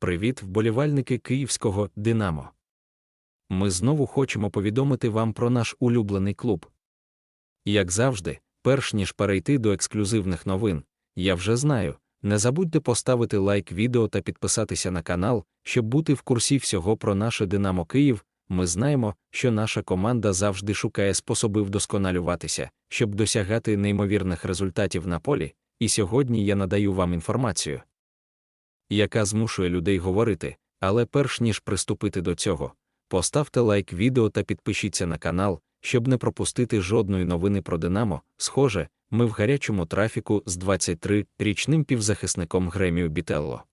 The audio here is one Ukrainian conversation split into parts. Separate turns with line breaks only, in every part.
Привіт, вболівальники київського Динамо. Ми знову хочемо повідомити вам про наш улюблений клуб. Як завжди, перш ніж перейти до ексклюзивних новин, я вже знаю. Не забудьте поставити лайк відео та підписатися на канал, щоб бути в курсі всього про наше Динамо Київ. Ми знаємо, що наша команда завжди шукає способи вдосконалюватися, щоб досягати неймовірних результатів на полі, і сьогодні я надаю вам інформацію, яка змушує людей говорити, але перш ніж приступити до цього, поставте лайк відео та підпишіться на канал, щоб не пропустити жодної новини про Динамо. Схоже, ми в гарячому трафіку з 23-річним півзахисником Гремію Бітелло.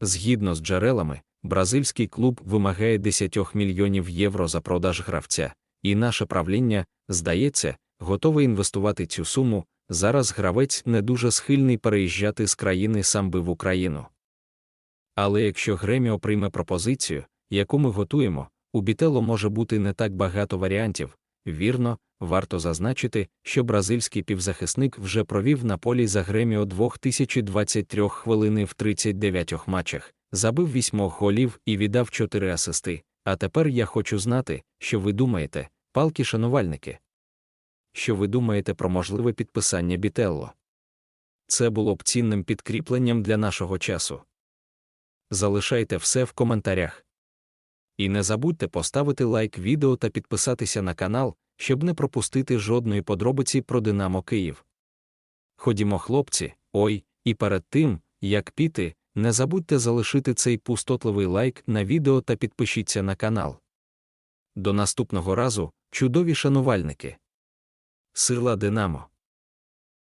Згідно з джерелами, бразильський клуб вимагає 10 мільйонів євро за продаж гравця, і наше правління, здається, готове інвестувати цю суму. Зараз гравець не дуже схильний переїжджати з країни самби в Україну. Але якщо Греміо прийме пропозицію, яку ми готуємо, у Бітело може бути не так багато варіантів. Вірно, варто зазначити, що бразильський півзахисник вже провів на полі за Греміо 2023 хвилини в 39 матчах, забив 8 голів і віддав 4 асисти. А тепер я хочу знати, що ви думаєте, палки шанувальники. Що ви думаєте про можливе підписання Бітелло? Це було б цінним підкріпленням для нашого часу. Залишайте все в коментарях. І не забудьте поставити лайк відео та підписатися на канал, щоб не пропустити жодної подробиці про Динамо Київ. Ходімо, хлопці, ой, і перед тим, як піти, не забудьте залишити цей пустотливий лайк на відео та підпишіться на канал. До наступного разу, чудові шанувальники. Сила Динамо!